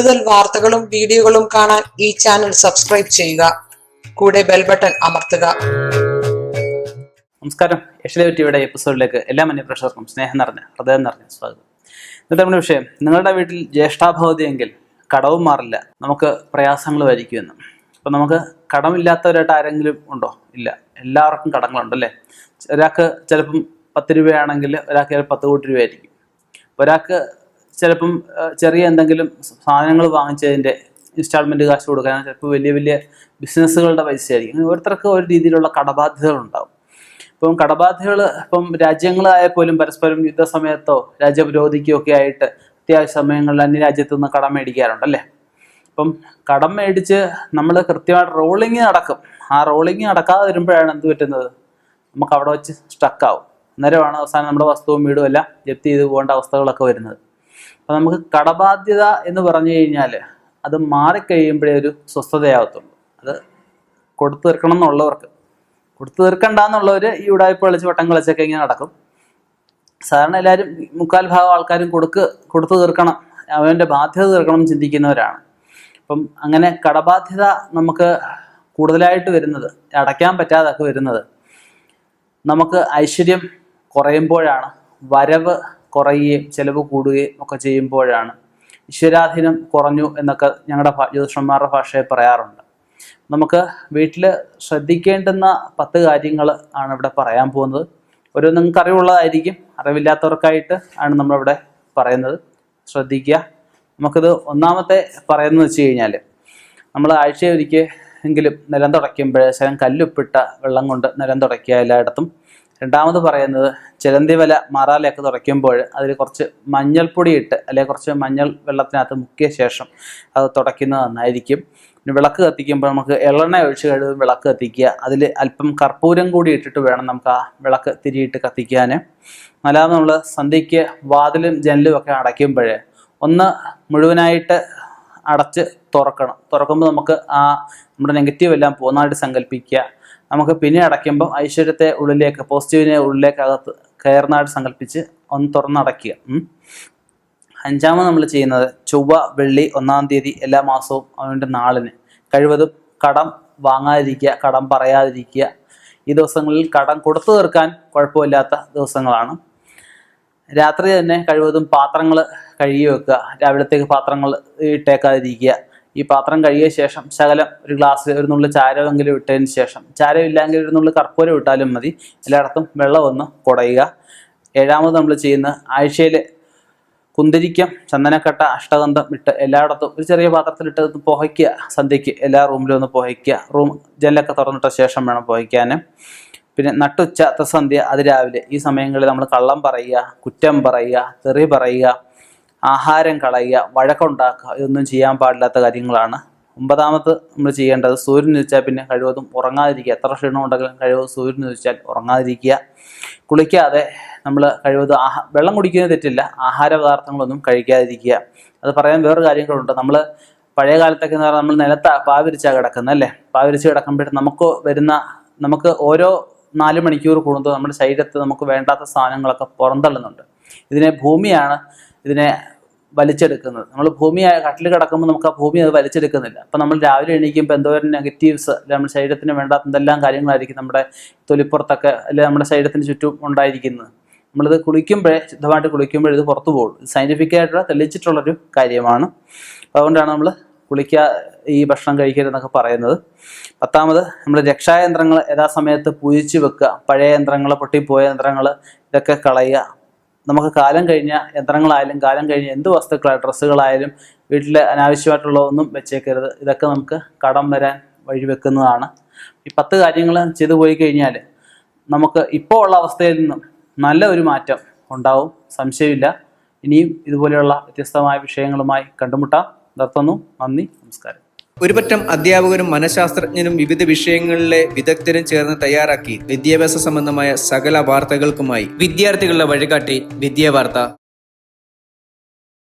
കൂടുതൽ വാർത്തകളും വീഡിയോകളും കാണാൻ ഈ ചാനൽ സബ്സ്ക്രൈബ് ചെയ്യുക. കൂടെ ബെൽ ബട്ടൺ അമർത്തുക. നമസ്കാരം. യക്ഷദേവ് ടിവിയുടെ എപ്പിസോഡിലേക്ക് എല്ലാ മന്യപ്രേക്ഷകർക്കും സ്നേഹം നിറഞ്ഞ ഹൃദയം നിറഞ്ഞ സ്വാഗതം. ഇന്നത്തെ നമ്മുടെ വിഷയം നിങ്ങളുടെ വീട്ടിൽ ജ്യേഷ്ഠാഭവതിയെങ്കിൽ കടവും മാറില്ല നമുക്ക് പ്രയാസങ്ങൾ വരിക്കുമെന്ന്. അപ്പം നമുക്ക് കടമില്ലാത്തവരായിട്ട് ആരെങ്കിലും ഉണ്ടോ? ഇല്ല. എല്ലാവർക്കും കടങ്ങളുണ്ട് അല്ലേ? ഒരാൾക്ക് ചിലപ്പം പത്ത് രൂപയാണെങ്കിൽ ഒരാൾക്ക് ചിലപ്പോൾ പത്ത് കോടി രൂപയായിരിക്കും. ഒരാൾക്ക് ചിലപ്പം ചെറിയ എന്തെങ്കിലും സാധനങ്ങൾ വാങ്ങിച്ചതിന്റെ ഇൻസ്റ്റാൾമെന്റ് കാശ് കൊടുക്കാൻ ചിലപ്പോൾ വലിയ വലിയ ബിസിനസ്സുകളുടെ പൈസയായിരിക്കും. അങ്ങനെ ഓരോരുത്തർക്ക് ഒരു രീതിയിലുള്ള കടബാധ്യതകളുണ്ടാവും. ഇപ്പം കടബാധ്യതകൾ ഇപ്പം രാജ്യങ്ങളായാൽ പോലും പരസ്പരം യുദ്ധ യുദ്ധസമയത്തോ രാജ്യവിരോധിക്കോ ഒക്കെ ആയിട്ട് അത്യാവശ്യ സമയങ്ങളിൽ അന്യ രാജ്യത്തു നിന്ന് കടം മേടിക്കാറുണ്ട് അല്ലേ? അപ്പം കടം മേടിച്ച് നമ്മൾ കൃത്യമായിട്ട് റോളിങ് നടക്കും. ആ റോളിങ് നടക്കാതെ വരുമ്പോഴാണ് എന്ത് പറ്റുന്നത്? നമുക്ക് അവിടെ വെച്ച് സ്റ്റക്കാവും അന്നേരമാണ് അവസാനം നമ്മുടെ വസ്തുവും വീടും എല്ലാം ജപ്തി ചെയ്ത് പോകേണ്ട അവസ്ഥകളൊക്കെ വരുന്നത്. അപ്പം നമുക്ക് കടബാധ്യത എന്ന് പറഞ്ഞു കഴിഞ്ഞാൽ അത് മാറിക്കഴിയുമ്പോഴേ ഒരു സ്വസ്ഥതയാവത്തുള്ളൂ. അത് കൊടുത്തു തീർക്കണം എന്നുള്ളവർക്ക്. കൊടുത്തു തീർക്കണ്ട എന്നുള്ളവർ ഈ ഉടായ്പ കളിച്ച് വട്ടം കളിച്ചൊക്കെ ഇങ്ങനെ നടക്കും. സാധാരണ എല്ലാവരും മുക്കാൽ ഭാഗം ആൾക്കാരും കൊടുക്ക് കൊടുത്തു തീർക്കണം അവന്റെ ബാധ്യത തീർക്കണം ചിന്തിക്കുന്നവരാണ്. അപ്പം അങ്ങനെ കടബാധ്യത നമുക്ക് കൂടുതലായിട്ട് വരുന്നത് അടയ്ക്കാൻ പറ്റാതൊക്കെ വരുന്നത് നമുക്ക് ഐശ്വര്യം കുറയുമ്പോഴാണ് വരവ് കുറയുകയും ചിലവ് കൂടുകയും ഒക്കെ ചെയ്യുമ്പോഴാണ്. ഈശ്വരാധീനം കുറഞ്ഞു എന്നൊക്കെ ഞങ്ങളുടെ ജ്യോതിഷന്മാരുടെ ഭാഷയെ പറയാറുണ്ട്. നമുക്ക് വീട്ടിൽ ശ്രദ്ധിക്കേണ്ടുന്ന പത്ത് കാര്യങ്ങൾ ആണ് ഇവിടെ പറയാൻ പോകുന്നത്. ഒരു നിങ്ങൾക്ക് അറിവുള്ളതായിരിക്കും അറിവില്ലാത്തവർക്കായിട്ട് ആണ് നമ്മളിവിടെ പറയുന്നത്. ശ്രദ്ധിക്കുക. നമുക്കിത് ഒന്നാമത്തെ പറയുന്നത് വെച്ച് കഴിഞ്ഞാൽ നമ്മൾ ആഴ്ച ഒരിക്കൽ എങ്കിലും നിലം തുടയ്ക്കുമ്പോൾ ശരം കല്ലുപ്പിട്ട വെള്ളം കൊണ്ട് നിലം തുടയ്ക്കുക എല്ലായിടത്തും. രണ്ടാമത് പറയുന്നത് ചിലന്തി വല മാറാലയൊക്കെ തുടയ്ക്കുമ്പോൾ അതിൽ കുറച്ച് മഞ്ഞൾപ്പൊടി ഇട്ട് അല്ലെങ്കിൽ കുറച്ച് മഞ്ഞൾ വെള്ളത്തിനകത്ത് മുക്കിയ ശേഷം അത് തുടയ്ക്കുന്നത് നന്നായിരിക്കും. പിന്നെ വിളക്ക് കത്തിക്കുമ്പോൾ നമുക്ക് എള്ളെണ്ണ ഒഴിച്ച് കഴിവ് വിളക്ക് കത്തിക്കുക. അതിൽ അല്പം കർപ്പൂരം കൂടി ഇട്ടിട്ട് വേണം നമുക്ക് ആ വിളക്ക് തിരിയിട്ട് കത്തിക്കാൻ. അല്ലാതെ നമ്മൾ സന്ധ്യയ്ക്ക് വാതിലും ജനലും ഒക്കെ അടയ്ക്കുമ്പോൾ ഒന്ന് മുഴുവനായിട്ട് അടച്ച് തുറക്കണം. തുറക്കുമ്പോൾ നമുക്ക് ആ നമ്മുടെ നെഗറ്റീവ് എല്ലാം പോകുന്നതായിട്ട് സങ്കല്പിക്കുക. നമുക്ക് പിന്നെ അടയ്ക്കുമ്പോൾ ഐശ്വര്യത്തെ ഉള്ളിലേക്ക് പോസിറ്റീവിനെ ഉള്ളിലേക്ക് അകത്ത് കയറുന്നതായിട്ട് സങ്കല്പിച്ച് ഒന്ന് തുറന്നടയ്ക്കുക. അഞ്ചാമത് നമ്മൾ ചെയ്യുന്നത് ചൊവ്വ വെള്ളി ഒന്നാം തീയതി എല്ലാ മാസവും അവന്റെ നാളിന്. കഴിവതും കടം വാങ്ങാതിരിക്കുക കടം പറയാതിരിക്കുക. ഈ ദിവസങ്ങളിൽ കടം കൊടുത്തു തീർക്കാൻ കുഴപ്പമില്ലാത്ത ദിവസങ്ങളാണ്. രാത്രി തന്നെ കഴിവതും പാത്രങ്ങൾ കഴുകി വെക്കുക. രാവിലത്തേക്ക് പാത്രങ്ങൾ ഇട്ടേക്കാതിരിക്കുക. ഈ പാത്രം കഴുകിയ ശേഷം ശകലം ഒരു ഗ്ലാസ് ഒരു നുള്ളു ചാരമെങ്കിലും ഇട്ടതിന് ശേഷം ചാരം ഇല്ലെങ്കിൽ ഒരു നുള്ളു കർപ്പൂരം ഇട്ടാലും മതി. എല്ലായിടത്തും വെള്ളം ഒന്ന് കുടയുക. ഏഴാമത് നമ്മൾ ചെയ്യുന്ന ആഴ്ചയിൽ കുന്തിരിക്കം ചന്ദനക്കട്ട അഷ്ടഗന്ധം ഇട്ട് എല്ലായിടത്തും ഒരു ചെറിയ പാത്രത്തിലിട്ട് ഒന്ന് പുകയ്ക്കുക. സന്ധ്യയ്ക്ക് എല്ലാ റൂമിലും ഒന്ന് പുകയ്ക്കുക. റൂം ജനലൊക്കെ തുറന്നിട്ട ശേഷം വേണം പുകയ്ക്കാൻ പിന്നെ നട്ടുച്ച സന്ധ്യ അതിരാവിലെ ഈ സമയങ്ങളിൽ നമ്മൾ കള്ളം പറയുക കുറ്റം പറയുക തെറി പറയുക ആഹാരം കളയുക വഴക്കുണ്ടാക്കുക ഇതൊന്നും ചെയ്യാൻ പാടില്ലാത്ത കാര്യങ്ങളാണ്. ഒമ്പതാമത് നമ്മൾ ചെയ്യേണ്ടത് സൂര്യൻ ഉദിച്ചാൽ പിന്നെ കഴിവതും ഉറങ്ങാതിരിക്കുക. എത്ര ക്ഷീണം ഉണ്ടെങ്കിലും കഴിവതും സൂര്യൻ ഉദിച്ചാൽ ഉറങ്ങാതിരിക്കുക. കുളിക്കാതെ നമ്മൾ കഴിവതും ആഹാ വെള്ളം കുടിക്കുന്നത് തെറ്റില്ല. ആഹാര പദാർത്ഥങ്ങളൊന്നും കഴിക്കാതിരിക്കുക. അത് പറയാൻ വേറെ കാര്യങ്ങളുണ്ട്. നമ്മൾ പഴയ കാലത്തൊക്കെ എന്ന് പറഞ്ഞാൽ നമ്മൾ നിലത്ത് പാവിരിച്ചാണ് കിടക്കുന്നത് അല്ലേ? പാവിരിച്ച് കിടക്കുമ്പോഴേ നമുക്ക് വരുന്ന നമുക്ക് ഓരോ നാല് മണിക്കൂർ കൂടുമ്പോൾ നമ്മുടെ ശരീരത്ത് നമുക്ക് വേണ്ടാത്ത സാധനങ്ങളൊക്കെ പുറന്തള്ളുന്നുണ്ട്. ഇതിനെ ഭൂമിയാണ് ഇതിനെ വലിച്ചെടുക്കുന്നത്. നമ്മൾ ഭൂമി കട്ടിൽ കിടക്കുമ്പോൾ നമുക്ക് ആ ഭൂമി അത് വലിച്ചെടുക്കുന്നില്ല. അപ്പം നമ്മൾ രാവിലെ എണീക്കുമ്പോൾ എന്തോരം നെഗറ്റീവ്സ് അല്ലെങ്കിൽ നമ്മുടെ ശരീരത്തിന് വേണ്ടാത്ത എന്തെല്ലാം കാര്യങ്ങളായിരിക്കും നമ്മുടെ തൊലിപ്പുറത്തൊക്കെ അല്ലെങ്കിൽ നമ്മുടെ ശരീരത്തിന് ചുറ്റും ഉണ്ടായിരിക്കുന്നത്. നമ്മളിത് കുളിക്കുമ്പോഴേ ശുദ്ധമായിട്ട് കുളിക്കുമ്പോഴേ ഇത് പുറത്തു പോകും. സയന്റിഫിക് ആയിട്ടുള്ള തെളിയിച്ചിട്ടുള്ളൊരു കാര്യമാണ്. അതുകൊണ്ടാണ് നമ്മൾ കുളിക്കുക ഈ ഭക്ഷണം കഴിക്കരുതെന്നൊക്കെ പറയുന്നത്. പത്താമത് നമ്മൾ രക്ഷായന്ത്രങ്ങൾ യഥാസമയത്ത് പൂജിച്ച് വെക്കുക. പഴയ യന്ത്രങ്ങൾ പൊട്ടിപ്പോയ യന്ത്രങ്ങൾ ഇതൊക്കെ കളയുക. നമുക്ക് കാലം കഴിഞ്ഞ യന്ത്രങ്ങളായാലും കാലം കഴിഞ്ഞ എന്ത് വസ്തുക്കളായാലും ഡ്രസ്സുകളായാലും വീട്ടിൽ അനാവശ്യമായിട്ടുള്ള ഒന്നും വെച്ചേക്കരുത്. ഇതൊക്കെ നമുക്ക് കടം വരാൻ വഴിവെക്കുന്നതാണ് ഈ പത്ത് കാര്യങ്ങൾ ചെയ്തു പോയി കഴിഞ്ഞാൽ നമുക്ക് ഇപ്പോൾ ഉള്ള അവസ്ഥയിൽ നിന്നും നല്ല ഒരു മാറ്റം ഉണ്ടാവും. സംശയമില്ല. ഇനിയും ഇതുപോലെയുള്ള വ്യത്യസ്തമായ വിഷയങ്ങളുമായി കണ്ടുമുട്ടാം. നിർത്തുന്നു. നന്ദി. നമസ്കാരം. ഒരുപറ്റം അധ്യാപകരും മനഃശാസ്ത്രജ്ഞരും വിവിധ വിഷയങ്ങളിലെ വിദഗ്ധരും ചേർന്ന് തയ്യാറാക്കി വിദ്യാഭ്യാസ സംബന്ധമായ സകല വാർത്തകൾക്കുമായി വിദ്യാർത്ഥികളുടെ വഴികാട്ടി വിദ്യാവാർത്ത